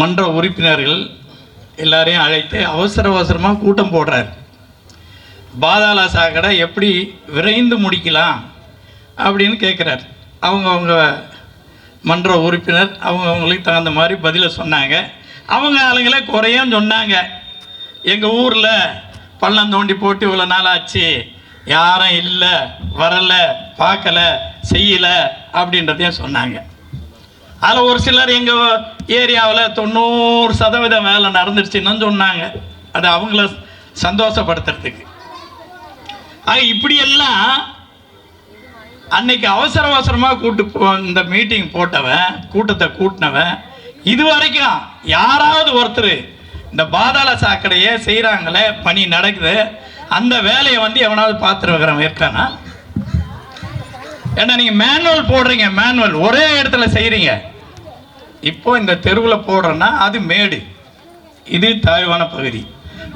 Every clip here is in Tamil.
மன்ற உறுப்பினர்கள் எல்லாரையும் அழைத்து அவசர அவசரமாக கூட்டம் போடுறார். பாதாள சாக்கடை எப்படி விரைந்து முடிக்கலாம் அப்படின்னு கேட்குறார் அவங்கவுங்க மன்ற உறுப்பினர் அவங்கவுங்களுக்கு தகுந்த மாதிரி பதிலை சொன்னாங்க. அவங்க ஆளுங்களே குறையும் சொன்னாங்க. எங்கள் ஊரில் பள்ளம் தோண்டி போட்டு இவ்வளோ நாள் ஆச்சு. யாரும் இல்லை வரலை பார்க்கல செய்யலை அப்படின்றதையும் சொன்னாங்க. அதில் ஒரு சிலர் எங்கள் ஏரியாவில் தொண்ணூறு சதவீதம் வேலை நடந்துருச்சுன்னு சொன்னாங்க. அது அவங்கள சந்தோஷப்படுத்துறதுக்கு. ஆக இப்படியெல்லாம் அன்னைக்கு அவசர அவசரமாக கூட்டு போ இந்த மீட்டிங் போட்டவன் கூட்டத்தை கூட்டினவன் இது வரைக்கும் யாராவது ஒருத்தர் இந்த பாதாள சாக்கடையை செய்கிறாங்களே பணி நடக்குது அந்த வேலையை வந்து எவனாவது பார்த்துருக்கிறவன் இருக்கானா? ஏன்னா நீங்கள் மேனுவல் போடுறீங்க மேனுவல் ஒரே இடத்துல செய்கிறீங்க இப்போ இந்த தெருவில் போடுறோன்னா அது மேடு. இது தாழ்வான பகுதி.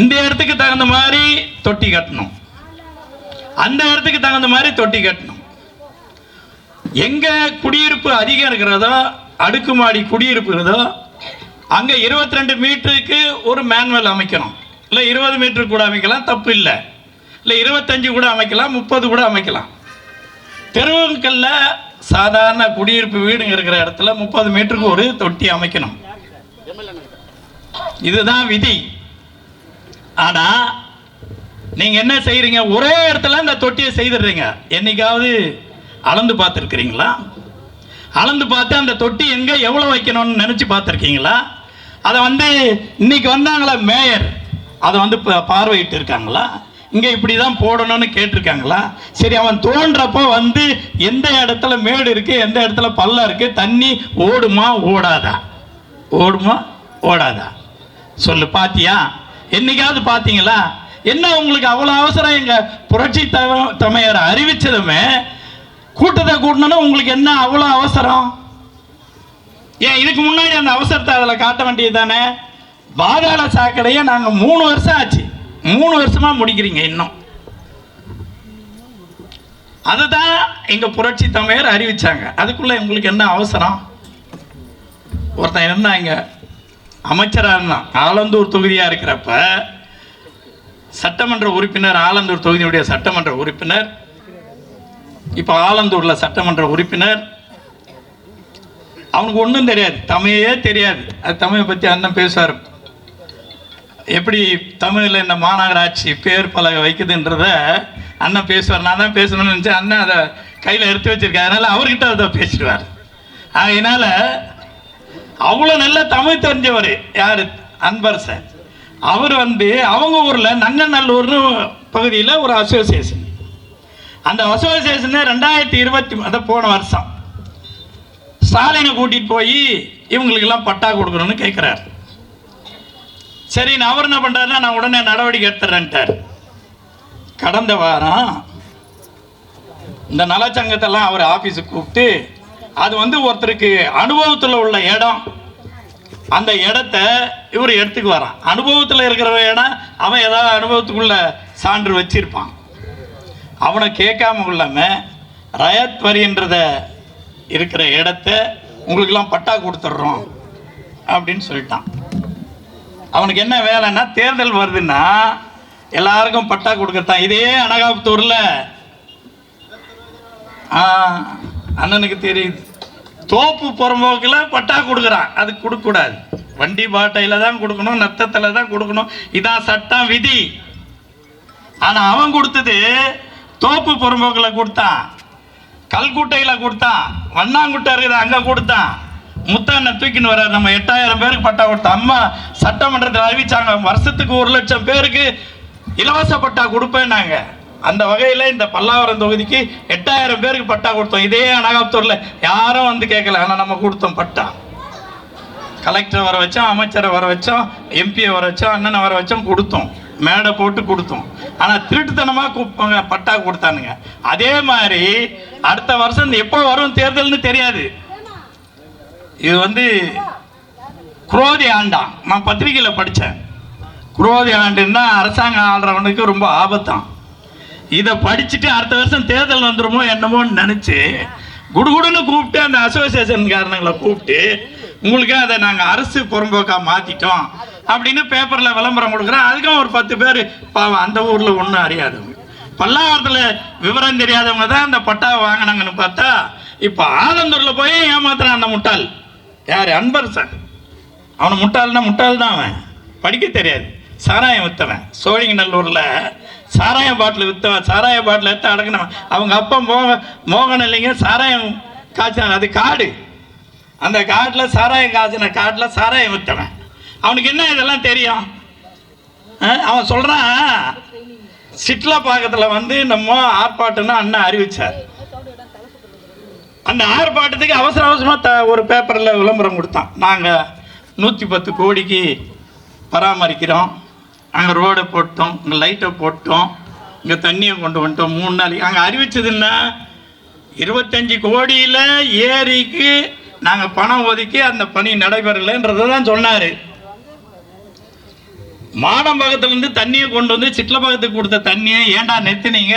இந்த இடத்துக்கு தகுந்த மாதிரி தொட்டி கட்டணும். அந்த இடத்துக்கு தகுந்த மாதிரி தொட்டி கட்டணும். எங்கே குடியிருப்பு அதிகம் இருக்கிறதோ அடுக்குமாடி குடியிருப்பு இருக்கிறதோ அங்கே இருபத்தி ரெண்டு மீட்டருக்கு ஒரு மேனுவல் அமைக்கணும். இல்லை இருபது மீட்டருக்கு கூட அமைக்கலாம் தப்பு இல்லை. இல்லை இருபத்தஞ்சு கூட அமைக்கலாம் முப்பது கூட அமைக்கலாம். தெருவுக்கல்ல சாதாரண குடியிருப்பு வீடுங்க இருக்கிற இடத்துல முப்பது மீட்டருக்கு ஒரு தொட்டி அமைக்கணும். இதுதான் விதி. ஆனா நீங்க என்ன செய்யறீங்க ஒரே இடத்துல இந்த தொட்டியை செய்துடுறீங்க. என்னைக்காவது அளந்து பார்த்துருக்கிறீங்களா? அளந்து பார்த்து அந்த தொட்டி எங்க எவ்வளோ வைக்கணும்னு நினைச்சு பார்த்துருக்கீங்களா? அதை வந்து இன்னைக்கு வந்தாங்களா மேயர். அதை வந்து பார்வையிட்டு இருக்காங்களா? இங்கே இப்படி தான் போடணும்னு கேட்டிருக்காங்களா? சரி அவன் தோன்றப்போ வந்து எந்த இடத்துல மேடு இருக்குது எந்த இடத்துல பள்ளம் இருக்குது தண்ணி ஓடுமா ஓடாதா? ஓடுமா ஓடாதா? சொல்லு பாத்தியா? என்னைக்காவது பார்த்தீங்களா என்ன உங்களுக்கு அவ்வளோ அவசரம்? எங்கள் புரட்சி தம- தமையரை அறிவிச்சதுமே கூட்டத்தை கூட்டணும்னா உங்களுக்கு என்ன அவ்வளோ அவசரம்? ஏன் இதுக்கு முன்னாடி அந்த அவசரத்தை அதில் காட்ட வேண்டியது தானே பாதாள சாக்கடையை நாங்கள் மூணு வருஷம் ஆச்சு. மூணு வருஷமாக முடிக்கிறீங்க இன்னும். அதுதான் எங்கள் புரட்சி தமையர் அறிவிச்சாங்க. அதுக்குள்ளே உங்களுக்கு என்ன அவசரம்? ஒருத்தன் இருந்தாங்க அமைச்சராக இருந்தான். ஆலந்தூர் தொகுதியாக இருக்கிறப்ப சட்டமன்ற உறுப்பினர் ஆலந்தூர் தொகுதியுடைய சட்டமன்ற உறுப்பினர் இப்போ ஆலந்தூரில் சட்டமன்ற உறுப்பினர். அவனுக்கு ஒன்றும் தெரியாது. தமிழே தெரியாது. அது தமிழை பற்றி அண்ணன் பேசுவார். எப்படி தமிழில் இந்த மாநகராட்சி பேர் பலகை வைக்குதுன்றத அண்ணன் பேசுவார். நான் தான் பேசணும்னு நினச்சேன். அண்ணன் அதை கையில் எடுத்து வச்சிருக்காரு. அதனால் அவர்கிட்ட அதை பேசிடுவார். அதனால் அவ்வளோ நல்ல தமிழ் தெரிஞ்சவர் யார்? அன்பரசன் அவர் வந்து அவங்க ஊரில் நங்கநல்லூர்னு பகுதியில் ஒரு அசோசியேஷன் அந்த அசோசியேஷனை ரெண்டாயிரத்தி இருபத்தி அதை போன வருஷம். ஸ்டாலினை கூட்டிகிட்டு போய் இவங்களுக்கெல்லாம் பட்டா கொடுக்கணும்னு கேட்குறாரு சரி நான் அவர் என்ன பண்றாருன்னா நான் உடனே நடவடிக்கை எடுத்துறேன்ட்டார். கடந்த வாரம் இந்த நலச்சங்கத்தெல்லாம் அவர் ஆஃபீஸுக்கு கூப்பிட்டு அது வந்து ஒருத்தருக்கு அனுபவத்தில் உள்ள இடம். அந்த இடத்த இவர் எடுத்துக்கு வரான் அனுபவத்தில் இருக்கிற இடம் அவன் ஏதாவது அனுபவத்துக்குள்ள சான்று வச்சிருப்பான். அவனை கேட்காம இல்லாமல் ரயத் வரின்றத இருக்கிற இடத்த உங்களுக்கெல்லாம் பட்டா கொடுத்துட்றோம் அப்படின்னு சொல்லிட்டான். அவனுக்கு என்ன வேலைன்னா தேர்தல் வருதுன்னா எல்லாருக்கும் பட்டா கொடுக்கத்தான். இதே அனகாபுத்தூரில். அண்ணனுக்கு தெரியுது. தோப்பு புறம்போக்கில் பட்டா கொடுக்குறான். அது கொடுக்கக்கூடாது. வண்டி பாட்டையில் தான் கொடுக்கணும் நத்தத்தில் தான் கொடுக்கணும். இதான் சட்டம் விதி. ஆனால் அவன் கொடுத்தது தோப்பு புறம்போக்கில் கொடுத்தான். கல்குட்டையில் கொடுத்தான். வண்ணாங்குட்டை இருக்குது அங்கே கொடுத்தான். முத்தண்ணை தூக்கின்னு வர்றாரு. நம்ம எட்டாயிரம் பேருக்கு பட்டா கொடுத்த அம்மா சட்டமன்றத்தில் அறிவிச்சாங்க. வருஷத்துக்கு ஒரு லட்சம் பேருக்கு இலவச பட்டா கொடுப்பேன்னாங்க. அந்த வகையில் இந்த பல்லாவரம் தொகுதிக்கு எட்டாயிரம் பேருக்கு பட்டா கொடுத்தோம். இதே அனகாப்தூரில் யாரும் வந்து கேட்கல. ஆனால் நம்ம கொடுத்தோம் பட்டா. கலெக்டரை வர வச்சோம் அமைச்சரை வர வச்சோம் எம்பியை வர வச்சோம் அண்ணனை வர வச்சோம் கொடுத்தோம். மேடை போட்டு கொடுத்தோம். ஆனால் திருட்டுத்தனமாக கூப்பாங்க பட்டா கொடுத்தானுங்க. அதே மாதிரி அடுத்த வருஷம் இந்த எப்போ வரும் தேர்தல்னு தெரியாது. இது வந்து குரோதி ஆண்டான். நான் பத்திரிக்கையில் படித்தேன் குரோதி ஆண்டுன்னா அரசாங்கம் ஆள்றவனுக்கு ரொம்ப ஆபத்தாம் இதை படிச்சுட்டு அடுத்த வருஷம் தேர்தல் வந்துருமோ என்னமோன்னு நினச்சி குடுகுடுன்னு கூப்பிட்டு அந்த அசோசியேஷன் காரணங்களை கூப்பிட்டு உங்களுக்கு அதை நாங்கள் அரசு புறம்போக்காக மாற்றிட்டோம் அப்படின்னு பேப்பரில் விளம்பரம் கொடுக்குறோம் அதுக்கும் ஒரு பத்து பேர் பாவம் அந்த ஊரில் ஒன்றும் அறியாதவங்க. பல்லாவரத்தில் விவரம் தெரியாதவங்க தான் அந்த பட்டாவை வாங்கினாங்கன்னு பார்த்தா இப்போ ஆலந்தூரில் போய் ஏமாத்துறான் அந்த முட்டாள். யார்? அன்பர் சார் அவனை முட்டாள்னா முட்டாள் தான் அவன். படிக்க தெரியாது. சாராயம் விற்றவன் சோழிங்கநல்லூரில் சாராய பாட்டில் விற்றவன் சாராய பாட்டில் எடுத்து அடங்கினவன் அவங்க அப்பா மோக மோகன் இல்லைங்க சாராயம் காய்ச்சினான் அது காடு. அந்த காட்டில் சாராயம் காய்ச்சின காட்டில் சாராயம் விற்றவன் அவனுக்கு என்ன இதெல்லாம் தெரியும்? அவன் சொல்கிறான் சிட்லா பாக்கத்தில் வந்து நம்ம ஆர்ப்பாட்டம்னு அண்ணன் அறிவிச்சார். அந்த ஆர்ப்பாட்டத்துக்கு அவசர அவசரமாக த ஒரு பேப்பரில் விளம்பரம் கொடுத்தான். நாங்கள் நூற்றி பத்து கோடிக்கு பராமரிக்கிறோம். அங்கே ரோடை போட்டோம் இங்கே லைட்டை போட்டோம் இங்கே தண்ணியை கொண்டு வந்துட்டோம். மூணு நாளைக்கு அங்கே அறிவிச்சதுன்னா இருபத்தஞ்சி கோடியில் ஏரிக்கு நாங்கள் பணம் ஒதுக்கி அந்த பணி நடைபெறலைன்றதை தான் சொன்னார். மாடம்பாக்கத்துலேருந்து தண்ணியை கொண்டு வந்து சிட்லப்பாக்கத்துக்கு கொடுத்த தண்ணியை ஏண்டா நிறுத்தினீங்க?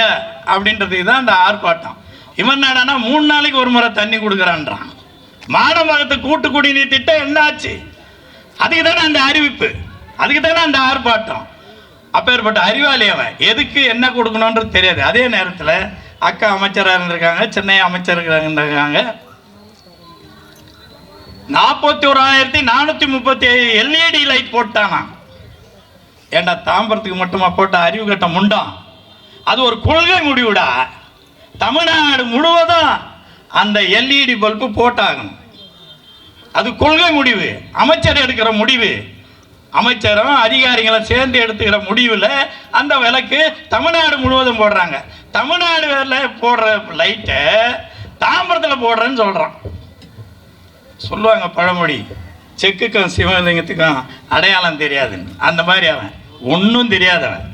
அப்படின்றதுக்கு தான் அந்த ஆர்ப்பாட்டம். இவன் என்னடான்னா மூணு நாளைக்கு ஒரு முறை தண்ணி கொடுக்குறான்றான். மாடம்பாக்கத்து கூட்டு குடிநீர் திட்டம் என்னாச்சு? அதுக்கு தானே அந்த அறிவிப்பு. அதுக்கு தானே அந்த ஆர்ப்பாட்டம். அப்பேற்பட்ட அறிவாளி அவன். எதுக்கு என்ன கொடுக்கணுன்றது தெரியாது. அதே நேரத்தில் அக்கா அமைச்சராக இருந்திருக்காங்க சென்னை அமைச்சராக இருந்திருக்காங்க. நாற்பத்தி ஓராயிரத்தி நானூற்றி முப்பத்தி ஏழு எல்இடி லைட் போட்டானா ஏண்டா தாம்பரத்துக்கு மட்டுமா போட்ட அறிவு கட்டம் உண்டான் அது ஒரு கொள்கை முடிவுடா. தமிழ்நாடு முழுவதும் அந்த எல்இடி பல்பு போட்டாகணும். அது கொள்கை முடிவு அமைச்சர் எடுக்கிற முடிவு. அமைச்சரும் அதிகாரிகளும் சேர்ந்து எடுத்துக்கிற முடிவில் அந்த விளக்கு தமிழ்நாடு முழுவதும் போடுறாங்க. தமிழ்நாடு போடுற லைட்டை தாம்பரத்தில் போடுறேன்னு சொல்கிறான் சொல்லுவாங்க பழமொழி செக்குக்கும் சிவலிங்கத்துக்கும் அடையாளம் தெரியாதுன்னு. அந்த மாதிரி அவன். ஒன்றும் தெரியாதவன்.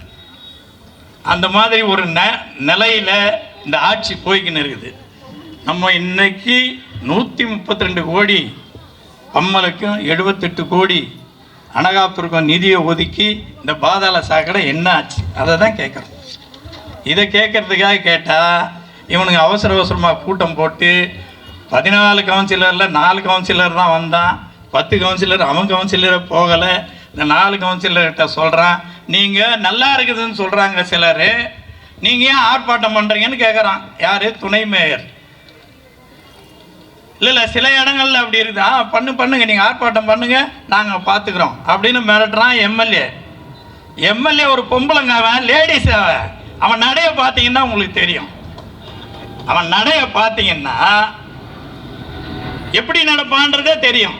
அந்த மாதிரி ஒரு ந நிலையில் இந்த ஆட்சி போய்க்கின்னு இருக்குது. நம்ம இன்னைக்கு நூற்றி முப்பத்தி ரெண்டு கோடி பம்மலுக்கும் எழுபத்தெட்டு கோடி அனகாப்பிற்கும் நிதியை ஒதுக்கி இந்த பாதாள சாக்கடை என்ன ஆச்சு? அதை தான் கேட்குறோம். இதை கேட்குறதுக்காக கேட்டால் இவனுங்க அவசர அவசரமாக கூட்டம் போட்டு பதினாலு கவுன்சிலரில் நாலு கவுன்சிலர் தான் வந்தான். பத்து கவுன்சிலர் அவன் கவுன்சிலரை போகலை. இந்த நாலு கவுன்சிலர்கிட்ட சொல்கிறான் நீங்கள் நல்லா இருக்குதுன்னு சொல்கிறாங்க சிலர். நீங்கள் ஏன் ஆர்ப்பாட்டம் பண்ணுறீங்கன்னு கேட்குறான் யார்? துணை மேயர். இல்லை இல்லை சில இடங்கள்ல அப்படி இருக்குதா? பண்ணு பண்ணுங்க. நீங்கள் ஆர்ப்பாட்டம் பண்ணுங்க. நாங்கள் பார்த்துக்குறோம் அப்படின்னு மிரட்டுறான் எம்எல்ஏ. எம்எல்ஏ ஒரு பொம்பளைங்க அவன் லேடிஸ் அவன். அவன் நடைய பார்த்தீங்கன்னா உங்களுக்கு தெரியும். அவன் நடைய பார்த்தீங்கன்னா எப்படி நடப்பான்றதே தெரியும்.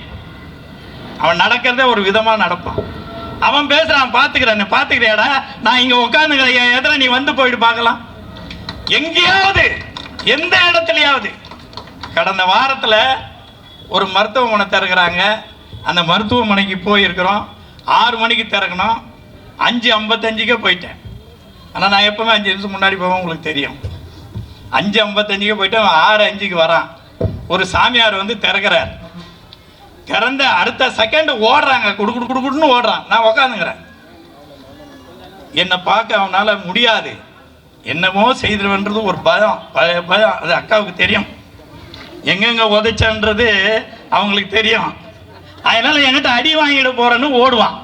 அவன் நடக்கிறதே ஒரு விதமாக நடப்பான். அவன் பேசுகிறான் பார்த்துக்கிறேன் பாத்துக்கிறேடா நான் இங்கே உட்காந்துக்கிறேன் எதிர நீ வந்து போயிட்டு பார்க்கலாம். எங்கேயாவது எந்த இடத்துலையாவது. கடந்த வாரத்தில் ஒரு மருத்துவமனை திறக்கிறாங்க. அந்த மருத்துவமனைக்கு போயிருக்கிறோம். ஆறு மணிக்கு திறக்கணும். அஞ்சு ஐம்பத்தஞ்சுக்கே போயிட்டேன். ஆனால் நான் எப்போவுமே அஞ்சு நிமிஷம் முன்னாடி போவேன் உங்களுக்கு தெரியும். அஞ்சு ஐம்பத்தஞ்சுக்கு போயிட்டு அவன் ஆறு அஞ்சுக்கு வரான். ஒரு சாமியார் வந்து திறக்கிறார். திறந்த அடுத்த செகண்ட் ஓடுறாங்க. குடு குடு குடுன்னு ஓடுறான். நான் உக்காந்துங்கிறேன் என்னை பார்க்க அவனால் முடியாது. என்னமோ செய்திருவன்றது ஒரு பயம். பய பயம். அது அக்காவுக்கு தெரியும். எங்கெங்க உதைச்சன்றது அவங்களுக்கு தெரியும். அதனால என்கிட்ட அடி வாங்கிட போறேன்னு ஓடுவான்.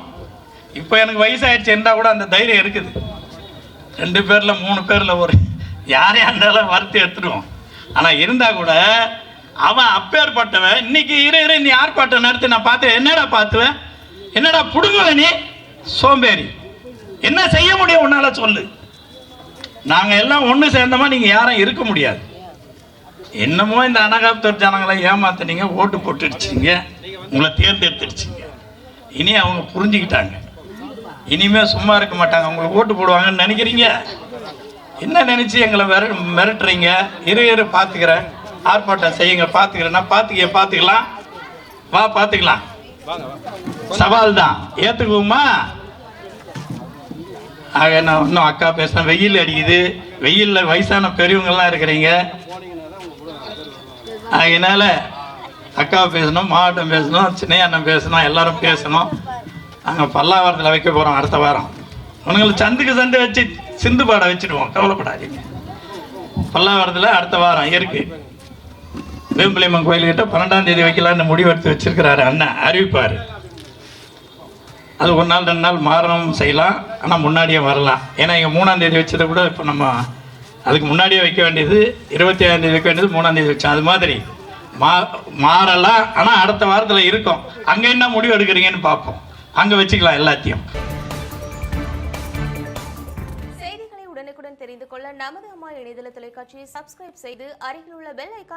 இப்போ எனக்கு வயசாயிடுச்சு இருந்தால் கூட அந்த தைரியம் இருக்குது. ரெண்டு பேரில் மூணு பேரில் ஒரு யாரையா இருந்தாலும் வறுத்து எடுத்துடுவோம். ஆனால் இருந்தால் கூட அவன் அப்பேற்பட்டவன். இன்னைக்கு இரு இரு நீ ஆர்ப்பாட்டம் நடத்தி நான் பார்த்து என்னடா பார்த்துவேன் என்னடா புடுங்குவ நீ? சோம்பேறி. என்ன செய்ய முடியும் உன்னால சொல்லு. நாங்கள் எல்லாம் ஒன்று சேர்ந்தோமா நீங்கள் யாரும் இருக்க முடியாது. என்னமோ இந்த அனகாப்தர் ஜனங்களை ஏமாத்துனீங்க ஓட்டு போட்டுடுச்சிங்க. உங்களை தேர்ந்தெடுத்துடுச்சிங்க. இனி அவங்க புரிஞ்சுக்கிட்டாங்க. இனிமே சும்மா இருக்க மாட்டாங்க. உங்களுக்கு ஓட்டு போடுவாங்கன்னு நினைக்கிறீங்க? என்ன நினச்சி எங்களை மிர மிரட்டுறீங்க? இரு இரு பார்த்துக்கிறேன். ஆர்ப்பாட்டம் செய்யுங்க பார்த்துக்கிறேன்னா பார்த்துக்க பார்த்துக்கலாம் வா பார்த்துக்கலாம் சவால் தான் ஏற்றுக்குவோமா ஆக நான் இன்னும் அக்கா பேசுகிறேன் வெயில் அடிக்குது. வெயிலில் வயசான பெரியவங்கள்லாம் இருக்கிறீங்க. அதனால் அக்கா பேசணும் மாவட்டம் பேசணும் சின்ன அண்ணன் பேசணும் எல்லாரும் பேசணும். நாங்கள் பல்லாவரத்தில் வைக்க போகிறோம் அடுத்த வாரம். உங்களை சந்துக்கு சந்து வச்சு சிந்து பாட வச்சுடுவோம். கவலைப்படாதீங்க. பல்லாவரத்தில் அடுத்த வாரம் இருக்குது வேம்புலியம்மன் கோயில்கிட்ட பன்னெண்டாம் தேதி வைக்கலான்னு முடிவெடுத்து வச்சிருக்கிறாரு அண்ணன் அறிவிப்பார். அது ஒரு நாள் ரெண்டு நாள் மாறணும் செய்யலாம். ஆனால் முன்னாடியே வரலாம். ஏன்னா இங்கே மூணாம் தேதி வச்சதை கூட இப்போ நம்ம அதுக்கு முன்னாடியே வைக்க வேண்டியது இருபத்தி ஏழாம் தேதி வைக்க வேண்டியது மூணாம் தேதி வச்சோம். அது மாதிரி மா மாறலாம். ஆனால் அடுத்த வாரத்தில் இருக்கும். அங்கே என்ன முடிவு எடுக்கிறீங்கன்னு பார்ப்போம். அங்கே வச்சுக்கலாம் எல்லாத்தையும். செய்திகளை உடனுக்குடன் தெரிந்து கொள்ள நமது அம்மா இணையதள தொலைக்காட்சியை சப்ஸ்கிரைப் செய்து அருகில் உள்ள பெல் ஐக்கா